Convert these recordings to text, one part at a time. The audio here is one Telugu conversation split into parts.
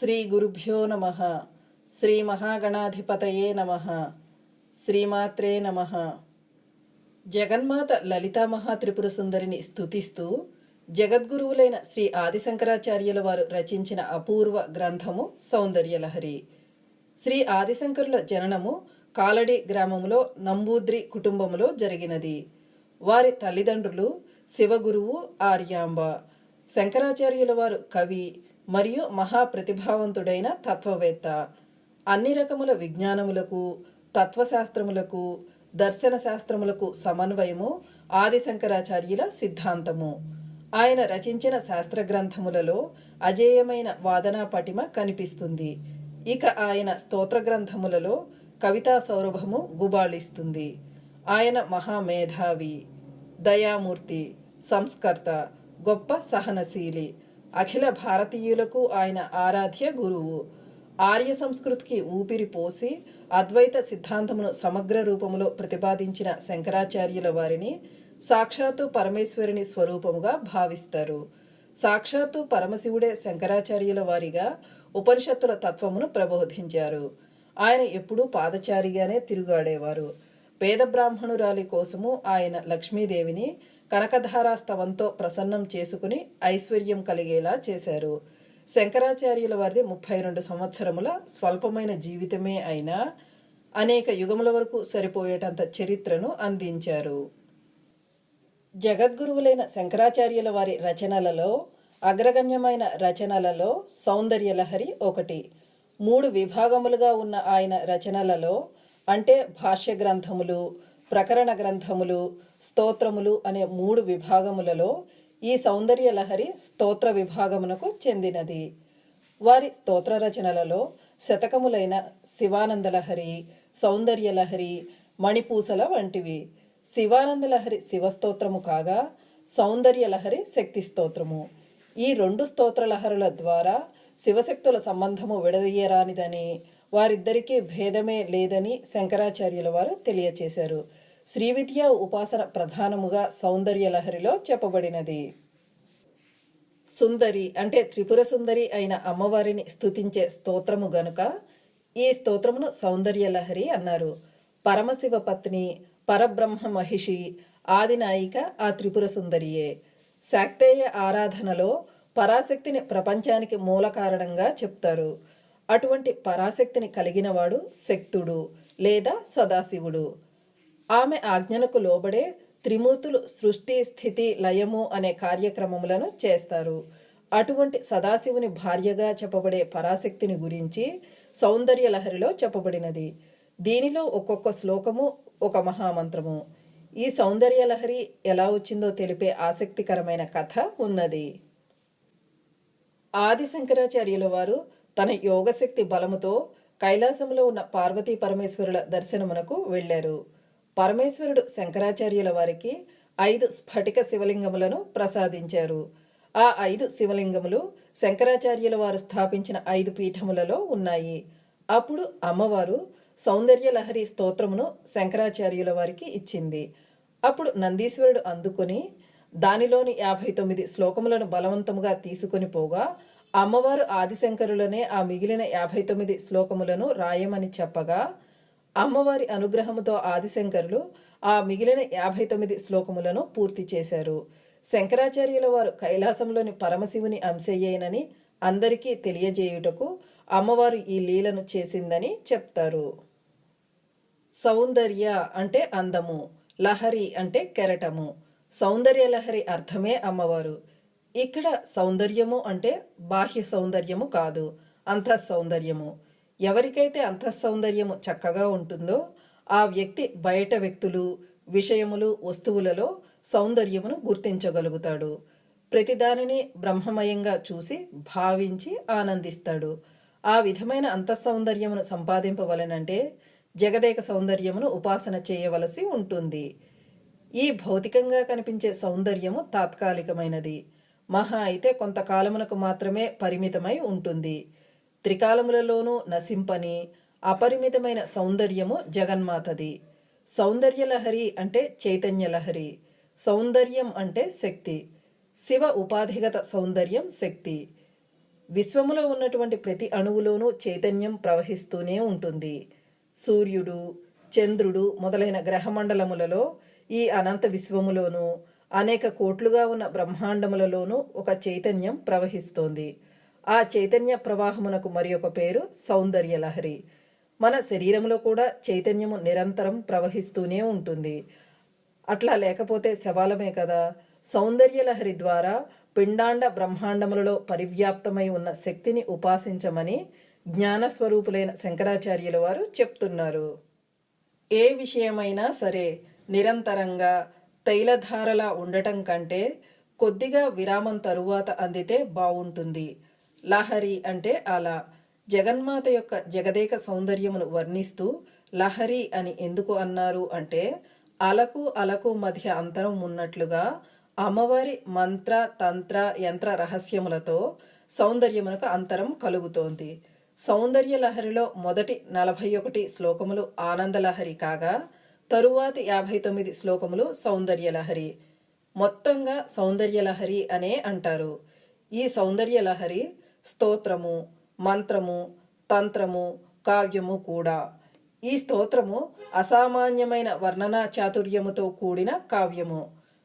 శ్రీ గురుభ్యో నమ. శ్రీ మహాగణాధిపతయే నమ. శ్రీమాత్రే నమ. జగన్మాత లలితామహా మహాత్రిపుర సుందరిని స్తుతిస్తూ జగద్గురువులైన శ్రీ ఆదిశంకరాచార్యుల వారు రచించిన అపూర్వ గ్రంథము సౌందర్యలహరి. శ్రీ ఆదిశంకరుల జననము కాలడి గ్రామములో నంబూద్రి కుటుంబములో జరిగినది. వారి తల్లిదండ్రులు శివగురువు ఆర్యాంబ శంకరాచార్యుల వారు కవి మరియు మహాప్రతిభావంతుడైన తత్వవేత్త. అన్ని రకముల విజ్ఞానములకు తత్వశాస్త్రములకు దర్శన శాస్త్రములకు సమన్వయము ఆది శంకరాచార్యుల సిద్ధాంతము. ఆయన రచించిన శాస్త్ర గ్రంథములలో అజేయమైన వాదనా పటిమ కనిపిస్తుంది. ఇక ఆయన స్తోత్ర గ్రంథములలో కవితా సౌరభము గుబాళిస్తుంది. ఆయన మహామేధావి దయామూర్తి సంస్కర్త గొప్ప సహనశీలి అఖిల భారతీయులకు ఆయన ఆరాధ్య గురువు. ఆర్య సంస్కృతికి ఊపిరి పోసి అద్వైత సిద్ధాంతమును సమగ్ర రూపములో ప్రతిపాదించిన శంకరాచార్యుల వారిని సాక్షాత్తు పరమేశ్వరుని స్వరూపముగా భావిస్తారు. సాక్షాత్తు పరమశివుడే శంకరాచార్యుల వారిగా ఉపనిషత్తుల తత్వమును ప్రబోధించారు. ఆయన ఎప్పుడూ పాదచారిగానే తిరుగాడేవారు. పేద బ్రాహ్మణురాలి కోసము ఆయన లక్ష్మీదేవిని కనకధారాస్తవంతో ప్రసన్నం చేసుకుని ఐశ్వర్యం కలిగేలా చేశారు. శంకరాచార్యుల వారిది ముప్పై రెండు సంవత్సరముల స్వల్పమైన జీవితమే అయినా అనేక యుగముల వరకు సరిపోయేటంత చరిత్రను అందించారు. జగద్గురువులైన శంకరాచార్యుల వారి రచనలలో అగ్రగణ్యమైన రచనలలో సౌందర్యలహరి ఒకటి. మూడు విభాగములుగా ఉన్న ఆయన రచనలలో అంటే భాష్య గ్రంథములు ప్రకరణ గ్రంథములు స్తోత్రములు అనే మూడు విభాగములలో ఈ సౌందర్య లహరి స్తోత్ర విభాగమునకు చెందినది. వారి స్తోత్ర రచనలలో శతకములైన శివానందలహరి సౌందర్యలహరి సౌందర్య లహరి మణిపూసల వంటివి. శివానంద లహరి శివస్తోత్రము కాగా సౌందర్య లహరి శక్తి స్తోత్రము. ఈ రెండు స్తోత్ర లహరుల ద్వారా శివశక్తుల సంబంధము విడదీయరానిదని వారిద్దరికీ భేదమే లేదని శంకరాచార్యుల వారు తెలియచేశారు. శ్రీవిద్య ఉపాసన ప్రధానముగా సౌందర్య లహరిలో చెప్పబడినది. సుందరి అంటే త్రిపుర సుందరి అయిన అమ్మవారిని స్తుతించే స్తోత్రము గనుక ఈ స్తోత్రమును సౌందర్య లహరి అన్నారు. పరమశివ పత్ని పరబ్రహ్మ మహిషి ఆదినాయిక ఆ త్రిపుర సుందరియే. శాక్తేయ ఆరాధనలో పరాశక్తిని ప్రపంచానికి మూల కారణంగా చెప్తారు. అటువంటి పరాశక్తిని కలిగినవాడు శక్తుడు లేదా సదాశివుడు. ఆమె ఆజ్ఞలకు లోబడే త్రిమూర్తులు సృష్టి స్థితి లయము అనే కార్యక్రమములను చేస్తారు. అటువంటి సదాశివుని భార్యగా చెప్పబడే పరాశక్తిని గురించి సౌందర్య లహరిలో చెప్పబడినది. దీనిలో ఒక్కొక్క శ్లోకము ఒక మహామంత్రము. ఈ సౌందర్య లహరి ఎలా వచ్చిందో తెలిపే ఆసక్తికరమైన కథ ఉన్నది. ఆది శంకరాచార్యుల వారు తన యోగశక్తి బలముతో కైలాసంలో ఉన్న పార్వతీ పరమేశ్వరుల దర్శనమునకు వెళ్ళారు. పరమేశ్వరుడు శంకరాచార్యుల వారికి ఐదు స్ఫటిక శివలింగములను ప్రసాదించారు. ఆ ఐదు శివలింగములు శంకరాచార్యుల వారు స్థాపించిన ఐదు పీఠములలో ఉన్నాయి. అప్పుడు అమ్మవారు సౌందర్యలహరి స్తోత్రమును శంకరాచార్యుల వారికి ఇచ్చింది. అప్పుడు నందీశ్వరుడు అందుకొని దానిలోని యాభై తొమ్మిది శ్లోకములను బలవంతముగా తీసుకొని పోగా అమ్మవారు ఆదిశంకరులనే ఆ మిగిలిన యాభై తొమ్మిది శ్లోకములను రాయమని చెప్పగా అమ్మవారి అనుగ్రహముతో ఆదిశంకరులు ఆ మిగిలిన యాభై తొమ్మిది శ్లోకములను పూర్తి చేశారు. శంకరాచార్యుల వారు కైలాసంలోని పరమశివుని అంశయ్యేనని అందరికీ తెలియజేయుటకు అమ్మవారు ఈ లీలను చేసిందని చెప్తారు. సౌందర్య అంటే అందము లహరి అంటే కెరటము. సౌందర్య లహరి అర్థమే అమ్మవారు. ఇక్కడ సౌందర్యము అంటే బాహ్య సౌందర్యము కాదు అంతః సౌందర్యము. ఎవరికైతే అంత సౌందర్యము చక్కగా ఉంటుందో ఆ వ్యక్తి బయట వ్యక్తులు విషయములు వస్తువులలో సౌందర్యమును గుర్తించగలుగుతాడు. ప్రతిదానిని బ్రహ్మమయంగా చూసి భావించి ఆనందిస్తాడు. ఆ విధమైన అంతఃసౌందర్యమును సంపాదింపవలనంటే జగదేక సౌందర్యమును ఉపాసన చేయవలసి ఉంటుంది. ఈ భౌతికంగా కనిపించే సౌందర్యము తాత్కాలికమైనది. మహా అయితే కొంతకాలమునకు మాత్రమే పరిమితమై ఉంటుంది. త్రికాలములలోనూ నశింపని అపరిమితమైన సౌందర్యము జగన్మాతది. సౌందర్యలహరి అంటే చైతన్యలహరి సౌందర్యం అంటే శక్తి. శివ ఉపాధిగత సౌందర్యం శక్తి. విశ్వములో ఉన్నటువంటి ప్రతి అణువులోనూ చైతన్యం ప్రవహిస్తూనే ఉంటుంది. సూర్యుడు చంద్రుడు మొదలైన గ్రహమండలములలో ఈ అనంత విశ్వములోనూ అనేక కోట్లుగా ఉన్న బ్రహ్మాండములలోనూ ఒక చైతన్యం ప్రవహిస్తోంది. ఆ చైతన్య ప్రవాహమునకు మరి ఒక పేరు సౌందర్య లహరి మన శరీరంలో కూడా చైతన్యము నిరంతరం ప్రవహిస్తూనే ఉంటుంది. అట్లా లేకపోతే శవాలమే కదా? సౌందర్య లహరి ద్వారా పిండాండ బ్రహ్మాండములలో పరివ్యాప్తమై ఉన్న శక్తిని ఉపాసించమని జ్ఞానస్వరూపులైన శంకరాచార్యుల వారు చెప్తున్నారు. ఏ విషయమైనా సరే నిరంతరంగా తైలధారలా ఉండటం కంటే కొద్దిగా విరామం తరువాత అందితే బాగుంటుంది లహరి అంటే అలా. జగన్మాత యొక్క జగదేక సౌందర్యమును వర్ణిస్తూ లహరి అని ఎందుకు అన్నారు అంటే అలకు అలకు మధ్య అంతరం ఉన్నట్లుగా అమ్మవారి మంత్ర తంత్ర యంత్ర రహస్యములతో సౌందర్యమునకు అంతరం కలుగుతోంది. సౌందర్య లహరిలో మొదటి నలభై ఒకటి శ్లోకములు ఆనందలహరి కాగా తరువాతి యాభై తొమ్మిది శ్లోకములు సౌందర్య లహరి. మొత్తంగా సౌందర్య లహరి అనే అంటారు. ఈ సౌందర్య లహరి స్తోత్రము మంత్రము తంత్రము కావ్యము కూడా. ఈ స్తోత్రము అసామాన్యమైన వర్ణనా చాతుర్యముతో కూడిన కావ్యము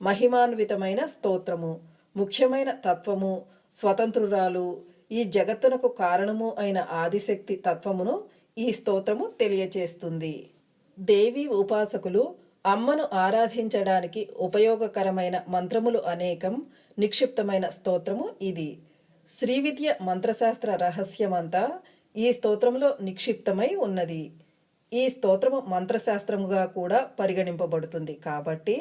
మహిమాన్వితమైన స్తోత్రము ముఖ్యమైన తత్వము స్వతంత్రురాలు ఈ జగత్తునకు కారణము అయిన ఆదిశక్తి తత్వమును ఈ స్తోత్రము తెలియచేస్తుంది. దేవి ఉపాసకులు అమ్మను ఆరాధించడానికి ఉపయోగకరమైన మంత్రములు అనేకం నిక్షిప్తమైన స్తోత్రము ఇది. శ్రీవిద్య మంత్రశాస్త్ర రహస్యమంతా ఈ స్తోత్రంలో నిక్షిప్తమై ఉన్నది. ఈ స్తోత్రము మంత్రశాస్త్రముగా కూడా పరిగణింపబడుతుంది. కాబట్టి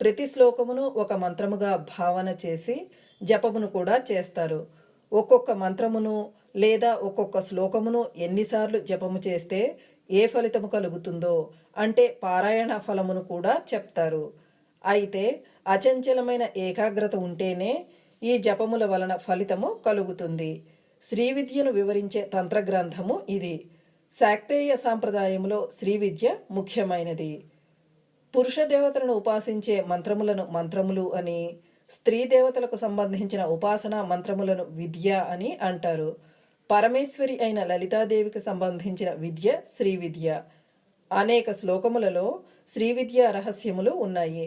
ప్రతి శ్లోకమును ఒక మంత్రముగా భావన చేసి జపమును కూడా చేస్తారు. ఒక్కొక్క మంత్రమును లేదా ఒక్కొక్క శ్లోకమును ఎన్నిసార్లు జపము చేస్తే ఏ ఫలితము కలుగుతుందో అంటే పారాయణ ఫలమును కూడా చెప్తారు. అయితే అచంచలమైన ఏకాగ్రత ఉంటేనే ఈ జపముల వలన ఫలితము కలుగుతుంది. శ్రీ విద్యను వివరించే తంత్రగ్రంథము ఇది. శాక్తేయ సాంప్రదాయంలో శ్రీ విద్య ముఖ్యమైనది. పురుష దేవతలను ఉపాసించే మంత్రములను మంత్రములు అని స్త్రీ దేవతలకు సంబంధించిన ఉపాసనా మంత్రములను విద్య అని అంటారు. పరమేశ్వరి అయిన లలితాదేవికి సంబంధించిన విద్య శ్రీ విద్య. అనేక శ్లోకములలో శ్రీ విద్య రహస్యములు ఉన్నాయి.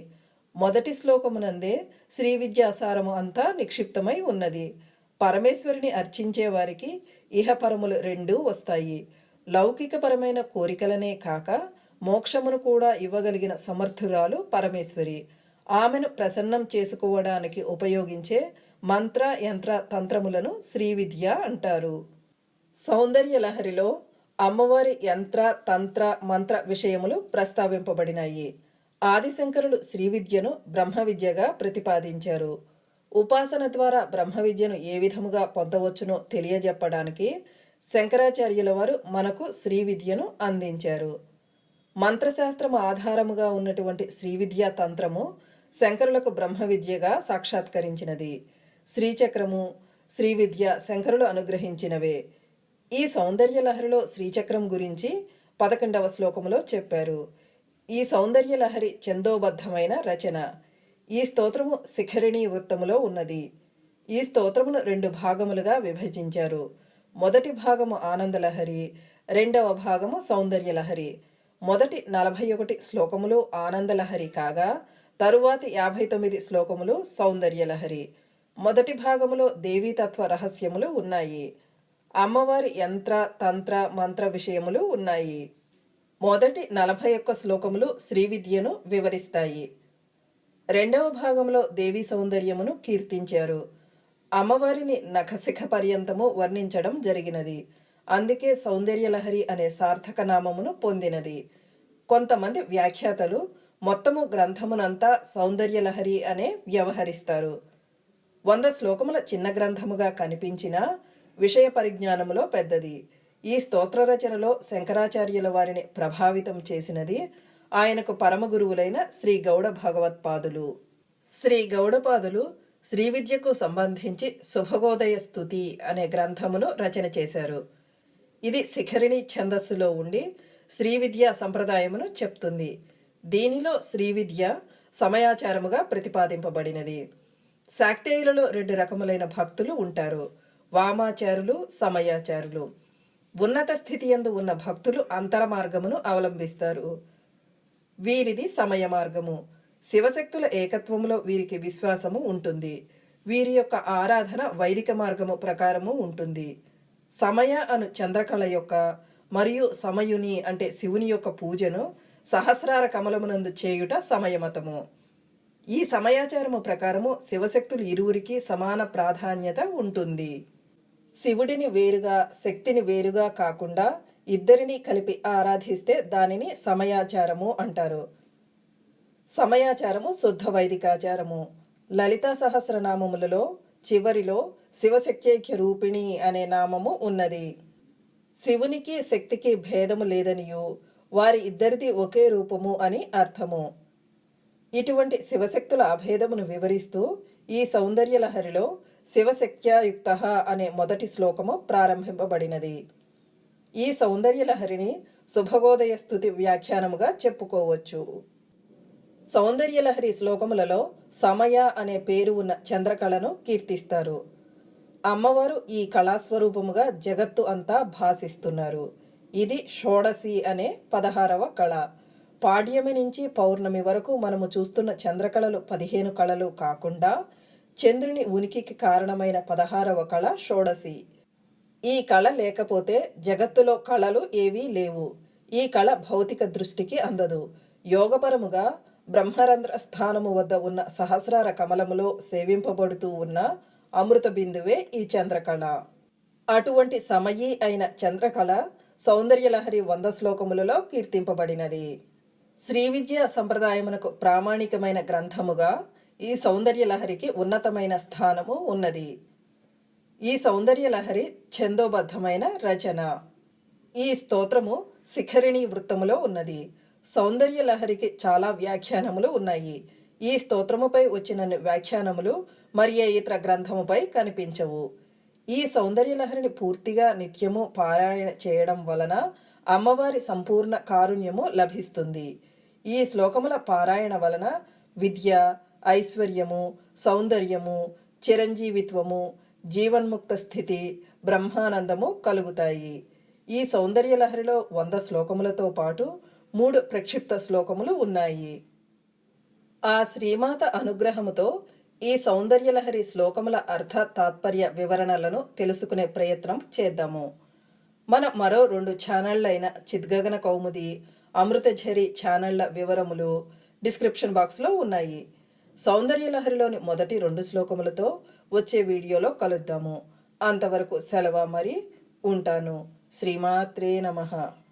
మొదటి శ్లోకమునందే శ్రీ విద్యాసారము అంతా నిక్షిప్తమై ఉన్నది. పరమేశ్వరిని అర్చించే వారికి ఇహపరములు రెండూ వస్తాయి. లౌకికపరమైన కోరికలనే కాక మోక్షమును కూడా ఇవ్వగలిగిన సమర్థురాలు పరమేశ్వరి. ఆమెను ప్రసన్నం చేసుకోవడానికి ఉపయోగించే మంత్ర యంత్ర తంత్రములను శ్రీ విద్య అంటారు. సౌందర్య లహరిలో అమ్మవారి యంత్ర తంత్ర మంత్ర విషయములు ప్రస్తావింపబడినాయి. ఆదిశంకరులు శ్రీ విద్యను బ్రహ్మ విద్యగా ప్రతిపాదించారు. ఉపాసన ద్వారా బ్రహ్మ విద్యను ఏ విధముగా పొందవచ్చునో తెలియజెప్పడానికి శంకరాచార్యుల వారు మనకు శ్రీ విద్యను అందించారు. మంత్రశాస్త్రము ఆధారముగా ఉన్నటువంటి శ్రీ విద్యా తంత్రము శంకరులకు బ్రహ్మ విద్యగా సాక్షాత్కరించినది. శ్రీచక్రము శ్రీ విద్య శంకరులు అనుగ్రహించినవే. ఈ సౌందర్యలహరిలో శ్రీచక్రం గురించి పదకొండవ శ్లోకములో చెప్పారు. ఈ సౌందర్యలహరి చందోబద్ధమైన రచన. ఈ స్తోత్రము శిఖరిణీ వృత్తములో ఉన్నది. ఈ స్తోత్రమును రెండు భాగములుగా విభజించారు. మొదటి భాగము ఆనందలహరి రెండవ భాగము సౌందర్యలహరి. మొదటి నలభై ఒకటి శ్లోకములు ఆనందలహరి కాగా తరువాతి యాభై తొమ్మిది శ్లోకములు సౌందర్యలహరి. మొదటి భాగములో దేవీతత్వ రహస్యములు ఉన్నాయి. అమ్మవారి యంత్ర తంత్ర మంత్ర విషయములు ఉన్నాయి. మొదటి నలభై ఒక్క శ్లోకములు శ్రీ విద్యను వివరిస్తాయి. రెండవ భాగంలో దేవీ సౌందర్యమును కీర్తించారు. అమ్మవారిని నఖశిఖ పర్యంతము వర్ణించడం జరిగినది. అందుకే సౌందర్యలహరి అనే సార్థక నామమును పొందినది. కొంతమంది వ్యాఖ్యాతలు మొత్తము గ్రంథమునంతా సౌందర్యలహరి అనే వ్యవహరిస్తారు. వంద శ్లోకముల చిన్న గ్రంథముగా కనిపించిన విషయ పరిజ్ఞానములో పెద్దది. ఈ స్తోత్ర రచనలో శంకరాచార్యుల వారిని ప్రభావితం చేసినది ఆయనకు పరమ గురువులైన శ్రీ గౌడ భగవత్పాదులు. శ్రీ గౌడపాదులు శ్రీ విద్యకు సంబంధించి శుభగోదయ స్థుతి అనే గ్రంథమును రచన చేశారు. ఇది శిఖరిణి ఛందస్సులో ఉండి శ్రీ విద్యా సంప్రదాయమును చెప్తుంది. దీనిలో శ్రీ విద్య సమయాచారముగా ప్రతిపాదింపబడినది. శాక్తేయులలో రెండు రకములైన భక్తులు ఉంటారు. వామాచారులు సమయాచారులు. ఉన్నత స్థితి యందు ఉన్న భక్తులు అంతర మార్గమును అవలంబిస్తారు. వీరిది సమయ మార్గము. శివశక్తుల ఏకత్వములో వీరికి విశ్వాసము ఉంటుంది. వీరి యొక్క ఆరాధన వైదిక మార్గము ప్రకారము ఉంటుంది. సమయ అను చంద్రకళ యొక్క మరియు సమయుని అంటే శివుని యొక్క పూజను సహస్రార కమలమునందు చేయుట సమయమతము. ఈ సమయాచారము ప్రకారము శివశక్తులు ఇరువురికి సమాన ప్రాధాన్యత ఉంటుంది. శివుడిని వేరుగా శక్తిని వేరుగా కాకుండా ఇద్దరిని కలిపి ఆరాధిస్తే దానిని సమయాచారము అంటారు. సమయాచారము శుద్ధ వైదికాచారము. లలితా సహస్రనామములలో చివరిలో శివశక్త్యైక్య రూపిణి అనే నామము ఉన్నది. శివునికి శక్తికి భేదము లేదనియు వారి ఇద్దరిది ఒకే రూపము అని అర్థము. ఇటువంటి శివశక్తుల అభేదమును వివరిస్తూ ఈ సౌందర్యలహరిలో శివశక్త్యాయుక్త అనే మొదటి శ్లోకము ప్రారంభింపబడినది. ఈ సౌందర్యలహరిని శుభగోదయ స్థుతి వ్యాఖ్యానముగా చెప్పుకోవచ్చు. సౌందర్యలహరి శ్లోకములలో సమయ అనే పేరు ఉన్న చంద్రకళను కీర్తిస్తారు. అమ్మవారు ఈ కళాస్వరూపముగా జగత్తు అంతా భాసిస్తున్నారు. ఇది షోడసి అనే పదహారవ కళ. పాడ్యమి నుంచి పౌర్ణమి వరకు మనము చూస్తున్న చంద్రకళలు పదిహేను కళలు కాకుండా చంద్రుని ఉనికికి కారణమైన పదహారవ కళ షోడసి ఈ కళ లేకపోతే జగత్తులో కళలు ఏవీ లేవు. ఈ కళ భౌతిక దృష్టికి అందదు. యోగపరముగా బ్రహ్మరంధ్ర స్థానము వద్ద ఉన్న సహస్రార కమలములో సేవింపబడుతూ ఉన్న అమృత బిందువే ఈ చంద్రకళ. అటువంటి సమయీ అయిన చంద్రకళ సౌందర్యలహరి వంద శ్లోకములలో కీర్తింపబడినది. శ్రీ విద్య సంప్రదాయమునకు ప్రామాణికమైన గ్రంథముగా ఈ సౌందర్యలహరికి ఉన్నతమైన స్థానము ఉన్నది. ఈ సౌందర్యలహరి ఛందోబద్ధమైన రచన. ఈ స్తోత్రము శిఖరిణి వృత్తములో ఉన్నది. సౌందర్యలహరికి చాలా వ్యాఖ్యానములు ఉన్నాయి. ఈ స్తోత్రముపై వచ్చిన వ్యాఖ్యానములు మరి ఇతర గ్రంథముపై కనిపించవు. ఈ సౌందర్యలహరిని పూర్తిగా నిత్యము పారాయణ చేయడం వలన అమ్మవారి సంపూర్ణ కారుణ్యము లభిస్తుంది. ఈ శ్లోకముల పారాయణ వలన విద్య ఐశ్వర్యము సౌందర్యము చిరంజీవిత్వము జీవన్ముక్త స్థితి బ్రహ్మానందము కలుగుతాయి. ఈ సౌందర్యలహరిలో వంద శ్లోకములతో పాటు మూడు ప్రక్షిప్త శ్లోకములు ఉన్నాయి. ఆ శ్రీమాత అనుగ్రహముతో ఈ సౌందర్యలహరి శ్లోకముల అర్థ తాత్పర్య వివరణలను తెలుసుకునే ప్రయత్నం చేద్దాము. మన మరో రెండు ఛానళ్ళైన చిద్గగన కౌముది అమృతఝరి ఛానళ్ళ వివరములు డిస్క్రిప్షన్ బాక్స్లో ఉన్నాయి. సౌందర్యలహరిలోని మొదటి రెండు శ్లోకములతో వచ్చే వీడియోలో కలుద్దాము. అంతవరకు సెలవు మరి? ఉంటాను. శ్రీమాత్రే నమః.